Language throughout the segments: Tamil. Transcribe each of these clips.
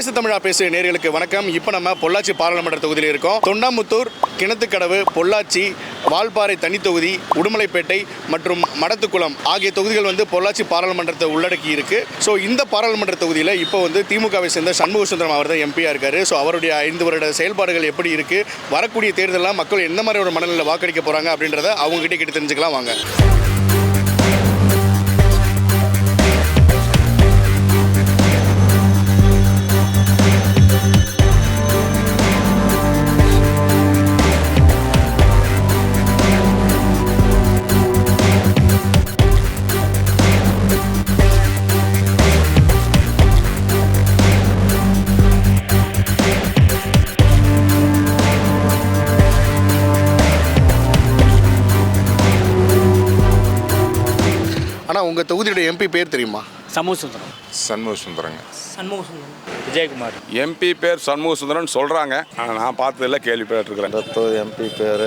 பேசு தமிழா பேசு நேர்களுக்கு வணக்கம். இப்போ நம்ம பொள்ளாச்சி பாராளுமன்ற தொகுதியில் இருக்கோம். தொண்டாமுத்தூர் கிணத்துக்கடவு பொள்ளாச்சி வால்பாறை தனி தொகுதி உடுமலைப்பேட்டை மற்றும் மடத்துக்குளம் ஆகிய தொகுதிகள் வந்து பொள்ளாச்சி பாராளுமன்றத்தை உள்ளடக்கி இருக்கு. ஸோ இந்த பாராளுமன்ற தொகுதியில் இப்போ வந்து திமுகவை சேர்ந்த சண்முக சுந்தரம் அவர் தான் எம்பியாக இருக்காரு. ஸோ அவருடைய ஐந்து வருட செயல்பாடுகள் எப்படி இருக்கு? வரக்கூடிய தேர்தலில் மக்கள் எந்த மாதிரி ஒரு மனநிலையில் வாக்களிக்க போறாங்க அப்படின்றத அவங்ககிட்ட கிட்ட தெரிஞ்சுக்கலாம். வாங்க. ஆனால் உங்கள் தொகுதியோட எம்பி பேர் தெரியுமா? சமூக சுந்தரம் சண்முக சுந்தரங்க சண்முக சுந்தரம் விஜயகுமார் எம்பி பேர் சண்முக சுந்தரன் சொல்கிறாங்க ஆனால் நான் பார்த்ததில்ல கேள்விப்பட்டிருக்கிறேன். இந்த தொகுதி எம்பி பேர்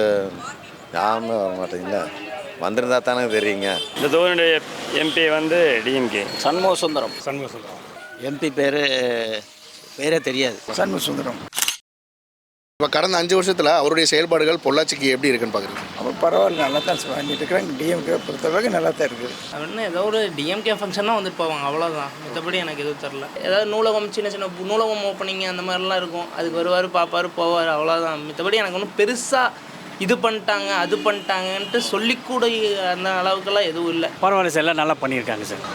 யாருமே வர மாட்டேங்கல வந்திருந்தா தானே தெரியுங்க. இந்த தொகுதியுடைய எம்பி வந்து டிஎம்கே சண்முக சுந்தரம் சண்முக சுந்தரம் எம்பி பேர் பேரே தெரியாது. சண்முக சுந்தரம் இப்போ கடந்த அஞ்சு வருஷத்தில் அவருடைய செயல்பாடுகள் பொள்ளாச்சிக்கு எப்படி இருக்குன்னு பார்க்குறீங்க? அவர் பரவாயில்ல நல்லா தான் பண்ணிட்டு இருக்கிறாங்க டிஎம்கே பொறுத்தவரைக்கும் நல்லா தான் இருக்குது அப்படின்னு ஏதோ ஒரு டிஎம்கே ஃபங்க்ஷனாக வந்துட்டு போவாங்க. அவ்வளோதான் மற்றபடி எனக்கு எதுவும் தெரில ஏதாவது நூலகம் சின்ன சின்ன நூலகம் ஓப்பனிங் அந்த மாதிரிலாம் இருக்கும். அதுக்கு வருவார் பார்ப்பார் போவார் அவ்வளோதான் மற்றபடி எனக்கு ஒன்றும் பெருசாக இது பண்ணிட்டாங்க அது பண்ணிட்டாங்கன்ட்டு சொல்லிக்கூட அந்த அளவுக்கெல்லாம் எதுவும் இல்லை. பரவாயில்ல சார் எல்லாம் நல்லா பண்ணியிருக்காங்க சார்.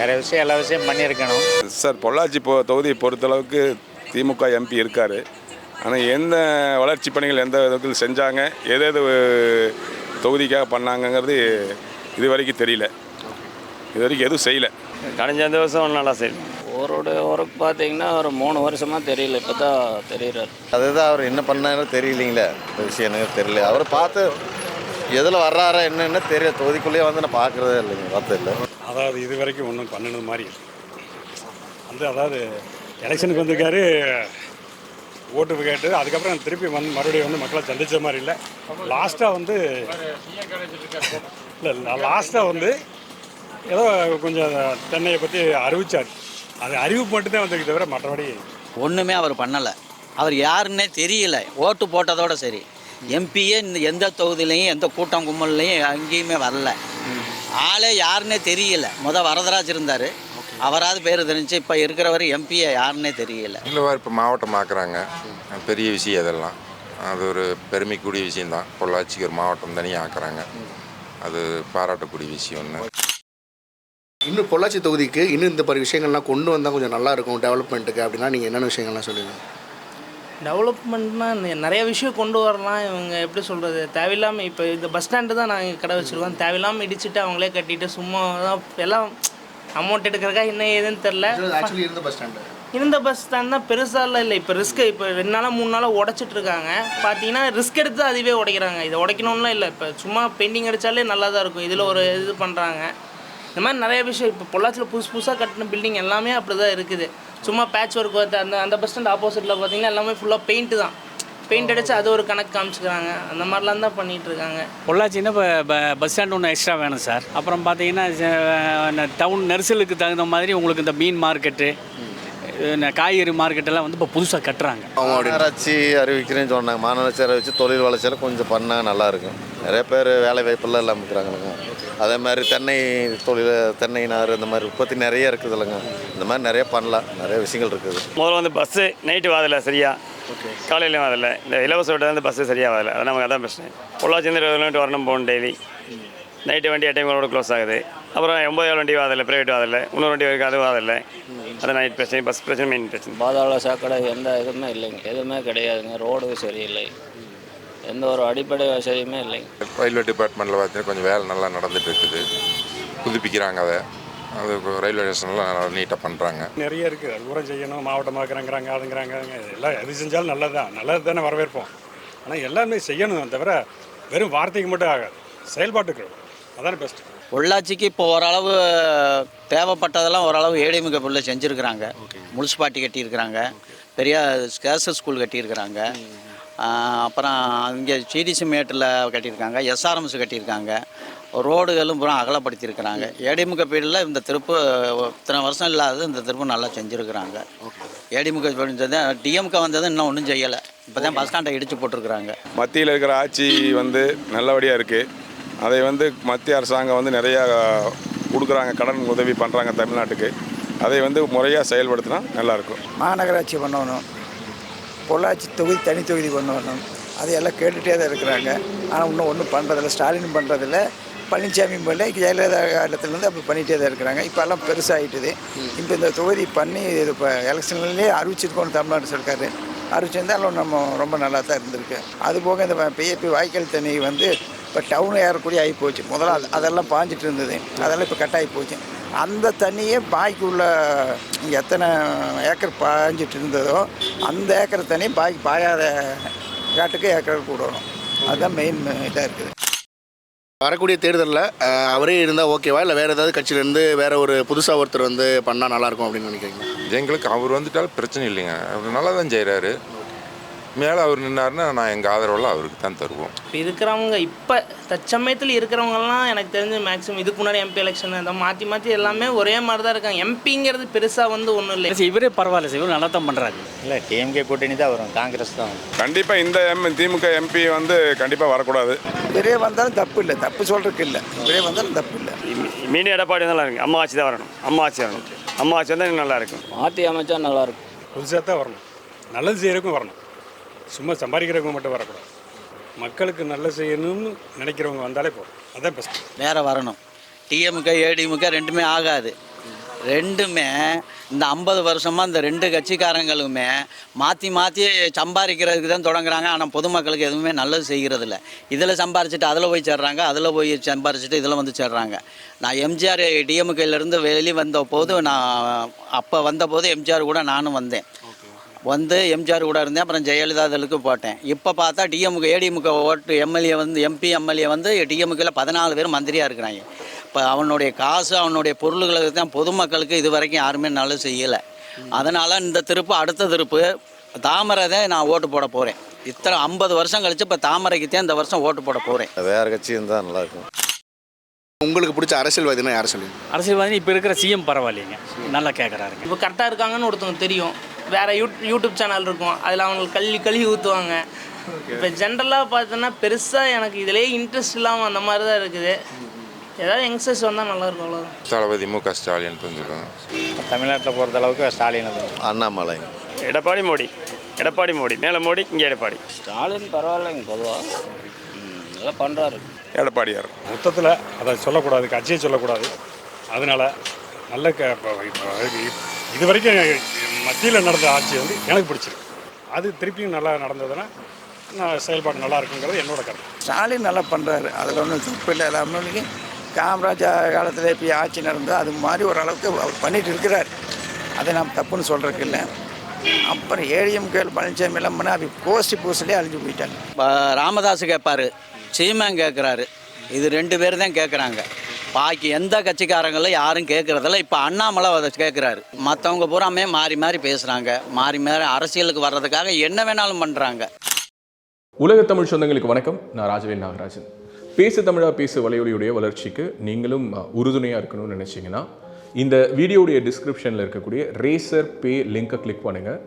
வேற விஷயம் எல்லா விஷயம் பண்ணியிருக்கணும். சார் பொள்ளாச்சி பொ தொகுதியை பொறுத்தளவுக்கு திமுக எம்பி இருக்கார். ஆனால் எந்த வளர்ச்சி பணிகள் எந்த விதத்தில் செஞ்சாங்க எது எது தொகுதிக்காக பண்ணாங்கங்கிறது இது வரைக்கும் தெரியல. இது வரைக்கும் எதுவும் செய்யலை. கடைஞ்ச வருஷம் நல்லா செய்யும் அவருடைய ஒர்க் பார்த்தீங்கன்னா ஒரு மூணு வருஷமாக தெரியல இப்போ தான் தெரியுறாரு. அதுதான் அவர் என்ன பண்ணாரோ தெரியலீங்களே இந்த விஷயம் எனக்கு தெரியல. அவர் பார்த்து எதில் வர்றாரா என்னன்னு தெரியல தொகுதிக்குள்ளேயே வந்து நான் பார்க்குறதே இல்லைங்க பார்த்தது இல்லை. அதாவது இது வரைக்கும் ஒன்றும் பண்ணினது மாதிரி. வந்து அதாவது எலெக்ஷனுக்கு வந்திருக்காரு ஓட்டு கேட்டு அதுக்கப்புறம் திருப்பி வந்து மறுபடியும் வந்து மக்களை சந்தித்த மாதிரி இல்லை. லாஸ்ட்டாக வந்து இல்லை லாஸ்ட்டாக வந்து ஏதோ கொஞ்சம் தென்னையை பற்றி அறிவிச்சார். அது அறிவிப்பு மட்டும்தான் வந்திருக்கு தவிர மற்றபடி ஒன்றுமே அவர் பண்ணலை. அவர் யாருன்னே தெரியல. ஓட்டு போட்டதோட சரி. எம்பியே இந்த எந்த தொகுதியிலையும் எந்த கூட்டம் கும்பல்லையும் அங்கேயுமே வரல. ஆளே யாருன்னே தெரியல. முத வரதராஜ் இருந்தார். அவராது பேர் தெரிஞ்சு இப்போ இருக்கிறவர் எம்பியை யாருன்னே தெரியல. இல்லை இப்போ மாவட்டம் ஆக்குறாங்க. பெரிய விஷயம் அதெல்லாம். அது ஒரு பெருமைக்குரிய விஷயம்தான். பொள்ளாச்சிக்கு ஒரு மாவட்டம் தனியாக ஆக்குறாங்க. அது பாராட்டக்கூடிய விஷயம் ஒன்று இன்னும் பொள்ளாச்சி தொகுதிக்கு இன்னும் இந்த மாதிரி விஷயங்கள்லாம் கொண்டு வந்தால் கொஞ்சம் நல்லா இருக்கும் டெவலப்மெண்ட்டுக்கு அப்படின்னா நீங்கள் என்னென்ன விஷயங்கள்லாம் சொல்லுவீங்க? டெவலப்மெண்ட்னா நிறைய விஷயம் கொண்டு வரலாம். இவங்க எப்படி சொல்கிறது தேவையில்லாமல் இப்போ இந்த பஸ் ஸ்டாண்டு தான் நாங்கள் கடை வச்சுருக்கோம். தேவையில்லாமல் இடிச்சிட்டு அவங்களே கட்டிட்டு சும்மா தான் எல்லாம் அமௌண்ட் எடுக்கிறக்கா என்ன ஏதுன்னு தெரில ஆக்சுவலி இருந்த பஸ் ஸ்டாண்டு இருந்த பஸ் ஸ்டாண்ட் தான் பெருசாலாம் இல்லை இப்போ ரிஸ்க் இப்போ ரெண்டு நாளாக மூணு நாளாக உடச்சிட்டு இருக்காங்க. பார்த்தீங்கன்னா ரிஸ்க் எடுத்து அதுவே உடைக்கிறாங்க. இதை உடைக்கணும்லாம் இல்லை. இப்போ சும்மா பெயிண்டிங் அடித்தாலே நல்லா தான் இருக்கும். இதில் ஒரு இது பண்ணுறாங்க இந்த மாதிரி நிறைய விஷயம். இப்போ பொள்ளாச்சியில் புதுசு புதுசாக கட்டின பில்டிங் எல்லாமே அப்படி தான் இருக்குது. சும்மா பேட்ச் ஒர்க் அந்த அந்த பஸ் ஸ்டாண்ட் ஆப்போசிட்டில் பார்த்தீங்கன்னா எல்லாமே ஃபுல்லாக பெயிண்ட் தான். பெயிண்ட் அடித்து அது ஒரு கணக்கு காமிச்சிக்கிறாங்க. அந்த மாதிரிலாம் தான் பண்ணிகிட்டு இருக்காங்க பொள்ளாச்சின்னா இப்போ பஸ் ஸ்டாண்ட் ஒன்று எக்ஸ்ட்ரா வேணும் சார். அப்புறம் பார்த்தீங்கன்னா டவுன் நெரிசலுக்கு தகுந்த மாதிரி உங்களுக்கு இந்த மீன் மார்க்கெட்டு இந்த காய்கறி மார்க்கெட்டெல்லாம் வந்து இப்போ புதுசாக கட்டுறாங்க. மாநகராட்சி அறிவிக்கிறேன்னு சொன்னாங்க. மாநகராட்சி அறிவிச்சு தொழில் வளர்ச்சியில் கொஞ்சம் பண்ணால் நல்லா இருக்கும். நிறைய பேர் வேலை வாய்ப்பெல்லாம் இல்லாமல் இருக்கிறாங்களுங்க அதே மாதிரி தென்னை தொழில் தென்னை நார் இந்த மாதிரி உற்பத்தி நிறைய இருக்குது இல்லைங்க. இந்த மாதிரி நிறைய பண்ணலாம். நிறைய விஷயங்கள் இருக்குது. முதல்ல வந்து பஸ்ஸு நைட்டு வாதில்ல சரியா காலையிலையும் வாதில்ல இந்த இலவச விட்டு வந்து பஸ்ஸு சரியாக வாதில்ல அது நமக்கு அதான் பிரச்சனை. பொள்ளாச்சி இருந்து இருபது கிலோமீட்டர் வரணும் போகணும் டெய்லி நைட்டு வண்டி எட்டு டைம் க்ளோஸ் ஆகுது. அப்புறம் எண்பது ஏழு வண்டி வாதில்ல ப்ரைவேட் வாதில்ல இன்னொரு வண்டி வரைக்கும் அது வாதில்ல அது நைட் பிரச்சனை பஸ் பிரச்சனை மெயின் பிரச்சனை. பாதாள சாக்கடை எந்த இதுவுமே இல்லைங்க. எதுவுமே கிடையாதுங்க. ரோடு சரியில்லை. எந்த ஒரு அடிப்படை வசதியுமே இல்லைங்க. ரயில்வே டிபார்ட்மெண்ட்டில் பார்த்தீங்கன்னா கொஞ்சம் வேலை நல்லா நடந்துட்டு இருக்குது. புதுப்பிக்கிறாங்க அதை. அது ரயில்வே ஸ்டேஷன்லாம் நல்லா நீட்டாக பண்ணுறாங்க நிறைய இருக்குது அது பூரா செய்யணும் மாவட்டமாக்குறாங்கிறாங்க அதுங்கிறாங்க எல்லாம் எது செஞ்சாலும் நல்லது தான் நல்லது தானே வரவேற்போம். ஆனால் எல்லாமே செய்யணும் தவிர வெறும் வார்த்தைக்கு மட்டும் ஆகாது. செயல்பாட்டுக்கு. அதானே பெஸ்ட் பொள்ளாச்சிக்கு இப்போ ஓரளவு தேவைப்பட்டதெல்லாம் ஓரளவு ஏடிஎம்கே புள்ள செஞ்சுருக்கிறாங்க. முனிசிபாலிட்டி கட்டியிருக்கிறாங்க. பெரிய கேர்ள்ஸ் ஸ்கூல் கட்டியிருக்கிறாங்க. அப்புறம் இங்கே சிடிசி மேட்டில் கட்டியிருக்காங்க. எஸ்ஆர்எம்ஸ் கட்டியிருக்காங்க. ரோடுகளும் பூரா அகலப்படுத்தியிருக்கிறாங்க. ஏடிமுக பீரியடில் இந்த திருப்பு இத்தனை வருஷம் இல்லாதது இந்த திருப்பு நல்லா செஞ்சுருக்கிறாங்க. ஏடிமுக பீரியட் டிஎம்கே வந்தது இன்னும் ஒன்றும் செய்யலை. இப்போ தான் பஸ் ஸ்டாண்டை இடிச்சு போட்டிருக்கிறாங்க. மத்தியில் இருக்கிற ஆட்சி வந்து நல்லபடியாக இருக்குது அதை வந்து மத்திய அரசாங்கம் வந்து நிறையா கொடுக்குறாங்க கடன் உதவி பண்ணுறாங்க தமிழ்நாட்டுக்கு. அதை வந்து முறையாக செயல்படுத்தினா நல்லாயிருக்கும். மாநகராட்சி பண்ணணும். பொள்ளாச்சி தொகுதி தனி தொகுதி பண்ணணும் அதையெல்லாம் கேட்டுகிட்டே தான் இருக்கிறாங்க. ஆனால் இன்னும் ஒன்றும் பண்ணுறதில்ல ஸ்டாலின் பண்ணுறதில்ல பழனிசாமி பண்ணல ஜெயலலிதா காலத்துலேருந்து அப்படி பண்ணிகிட்டே தான் இருக்கிறாங்க. இப்போ எல்லாம் பெருசாகிட்டுது இப்போ இந்த தொகுதி பண்ணி இது இப்போ எலெக்ஷன்லேயே அறிவிச்சிருக்கோம் தமிழ்நாடு சர்க்கார் அறிவிச்சிருந்தாலும் நம்ம ரொம்ப நல்லா தான் இருந்திருக்கு. அதுபோக இந்த பிஏபி வாய்க்கால் தண்ணி வந்து இப்போ டவுன் ஏறக்கூடிய ஆகி போச்சு. முதல்ல அது- அதெல்லாம் பாஞ்சிட்டு இருந்தது. அதெல்லாம் இப்போ கட்டாகி போச்சு. அந்த தண்ணியே பாய்க்கு உள்ள இங்கே எத்தனை ஏக்கர் பாய்ஞ்சிட்டு இருந்ததோ அந்த ஏக்கர் தண்ணி பாய்க்கு பாயாத காட்டுக்கு ஏக்கர் கூடணும் அதுதான் மெயின் இதாக இருக்குது. வரக்கூடிய தேர்தலில் அவரே இருந்தால் ஓகேவா? இல்லை வேறு ஏதாவது கட்சியிலேருந்து வேறு ஒரு புதுசாக ஒருத்தர் வந்து பண்ணால் நல்லாயிருக்கும் அப்படின்னு நினைக்கிறீங்க எங்களுக்கு அவர் வந்துட்டால் பிரச்சனை இல்லைங்க. அவர் நல்லா தான் செய்கிறாரு மேலே அவர் நின்னாருன்னா நான் எங்கள் ஆதரவில் அவருக்கு தான் தருவோம். இப்போ இருக்கிறவங்க இப்போ தற்சமயத்தில் இருக்கிறவங்கலாம் எனக்கு தெரிஞ்சு மேக்ஸிமம் இதுக்கு முன்னாடி எம்பி எலெக்ஷன் இந்த மாற்றி மாற்றி எல்லாமே ஒரே மாதிரி தான் இருக்காங்க எம்பிங்கிறது பெருசாக வந்து ஒன்றும் இல்லை. சரி, இவரே பரவாயில்ல சார் இவர் நல்லா தான் பண்ணுறாரு இல்லை டிஎம்கே கூட்டணி தான் வரும் காங்கிரஸ் தான் வரும். கண்டிப்பாக இந்த எம் திமுக எம்பி வந்து கண்டிப்பாக வரக்கூடாது. இவரே வந்தாலும் தப்பு இல்லை தப்பு சொல்கிறதுக்கு இல்லை. இவரே வந்தாலும் தப்பு இல்லை. மீண்டும் எடப்பாடி நல்லா இருக்கு அம்மா ஆட்சி தான் வரணும் அம்மா ஆட்சி வரணும். அம்மா ஆட்சி வந்தால் நல்லா இருக்கும். மாற்றி அமைச்சா நல்லாயிருக்கும் புதுசாக தான் வரணும். நல்லது செய்கிறக்கும் வரணும். சும்மா சம்பாதிக்கிறவங்க மட்டும் வரக்கூடாது. மக்களுக்கு நல்லது செய்யணும்னு நினைக்கிறவங்க வந்தாலே போதும். அதான் பெஸ்ட் வேறு வரணும். டிஎம்க ஏடிஎம்க ரெண்டுமே ஆகாது. ரெண்டுமே இந்த ஐம்பது வருஷமாக இந்த ரெண்டு கட்சிக்காரங்களுமே மாற்றி மாற்றி சம்பாதிக்கிறதுக்கு தான் தொடங்குறாங்க. ஆனால் பொதுமக்களுக்கு எதுவுமே நல்லது செய்கிறதில்ல. இதில் சம்பாரிச்சிட்டு அதில் போய் சேர்றாங்க. அதில் போய் சம்பாரிச்சிட்டு இதில் வந்து சேர்றாங்க. நான் எம்ஜிஆர் டிஎம்கேலேருந்து வெளியே வந்த போது நான் அப்போ வந்தபோது எம்ஜிஆர் கூட நானும் வந்தேன். வந்து எம்ஜிஆர் கூட இருந்தேன் அப்புறம் ஜெயலலிதா இதழுக்கு போட்டேன். இப்போ பார்த்தா டிஎம்கே ஏடிஎம்கே ஓட்டு எம்எல்ஏ வந்து எம்பி எம்எல்ஏ வந்து டிஎம்கேல பதினாலு பேர் மந்திரியாக இருக்கிறாங்க. இப்போ அவனுடைய காசு அவனுடைய பொருள்களுக்கு தான் பொதுமக்களுக்கு இது வரைக்கும் யாருமே நல்லது செய்யலை. அதனால் இந்த திருப்பு அடுத்த திருப்பு தாமரை தான் நான் ஓட்டு போட போகிறேன் இத்தனை ஐம்பது வருஷம் கழிச்சு இப்போ தாமரைக்கு தான் இந்த வருஷம் ஓட்டு போட போகிறேன் வேறு கட்சி இருந்தால் நல்லாயிருக்கும் உங்களுக்கு பிடிச்ச அரசியல்வாதினா யாரை சொல்லுவீங்க? அரசியல்வாதி இப்போ இருக்கிற சிஎம் பரவாயில்லைங்க. நல்லா கேட்குறாருங்க இப்போ கரெக்டாக இருக்காங்கன்னு ஒருத்தவங்க தெரியும். வேற யூ யூடியூப் சேனல் இருக்கும். அதில் அவங்களுக்கு கல்வி கழுவி ஊற்றுவாங்க இப்போ ஜென்ரலாக பார்த்தோன்னா பெருசாக எனக்கு இதிலே இன்ட்ரெஸ்ட் இல்லாமல் அந்த மாதிரி தான் இருக்குது. ஏதாவது யங்ஸ்டர்ஸ் வந்தால் நல்லாயிருக்கும் அவ்வளோதான் தளபதி மு க ஸ்டாலின் சொல்லுவாங்க தமிழ்நாட்டில் பொறுத்த அளவுக்கு ஸ்டாலின் அண்ணாமலை. எடப்பாடி மோடி. எடப்பாடி மோடி. மேலே மோடி இங்கே எடப்பாடி. ஸ்டாலின் பரவாயில்லைங்க பொதுவாக நல்லா பண்ணுறாரு எடப்பாடியார். மொத்தத்தில் அதை சொல்லக்கூடாது கட்சியை சொல்லக்கூடாது. அதனால் நல்ல இது வரைக்கும் மத்தியில் நடந்த ஆட்சி வந்து எனக்கு பிடிச்சிருக்கு. அது திருப்பியும் நல்லா நடந்ததுன்னா நான் செயல்பாடு நல்லா இருக்குங்கிறது என்னோட கருத்து. ஸ்டாலின் நல்லா பண்ணுறாரு அதில் ஒன்றும் தப்பு இல்லை. நம்மளுக்கு காமராஜா காலத்தில் இப்போ ஆட்சி நடந்தது அது மாதிரி ஓரளவுக்கு அவர் பண்ணிட்டு இருக்கிறார். அதை நாம் தப்புன்னு சொல்கிறதுக்கு இல்லை. அப்புறம் ஏடிஎம்கேல் பழனிசாமி எல்லாம் பண்ணால் அது கோஷ்டி பூசலே அழிஞ்சு போயிட்டாங்க இப்போ ராமதாஸ் கேட்பாரு சீமான் கேட்குறாரு இது ரெண்டு பேர் தான் கேட்குறாங்க பாக்கி எந்த கட்சிக்காரங்களும் யாரும் கேட்குறதில்ல இப்போ அண்ணாமலை அதை கேட்குறாரு மற்றவங்க பூராமே மாறி மாறி பேசுகிறாங்க மாறி மாறி அரசியலுக்கு வர்றதுக்காக என்ன வேணாலும் பண்ணுறாங்க உலக தமிழ் சொந்தங்களுக்கு வணக்கம். நான் ராஜவேல் நாகராஜன். பேசு தமிழா பேசு வலையொலியுடைய வளர்ச்சிக்கு நீங்களும் உறுதுணையாக இருக்கணும்னு நினச்சிங்கன்னா இந்த வீடியோடைய டிஸ்கிரிப்ஷனில் இருக்கக்கூடிய ரேசர் பே லிங்கை கிளிக் பண்ணுங்கள்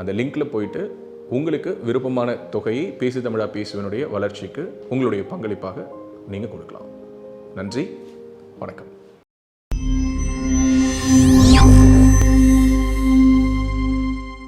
அந்த லிங்க்கில் போயிட்டு உங்களுக்கு விருப்பமான தொகையை பேசு தமிழா பேசுவனுடைய வளர்ச்சிக்கு உங்களுடைய பங்களிப்பாக நீங்கள் கொடுக்கலாம். நன்றி. வணக்கம்.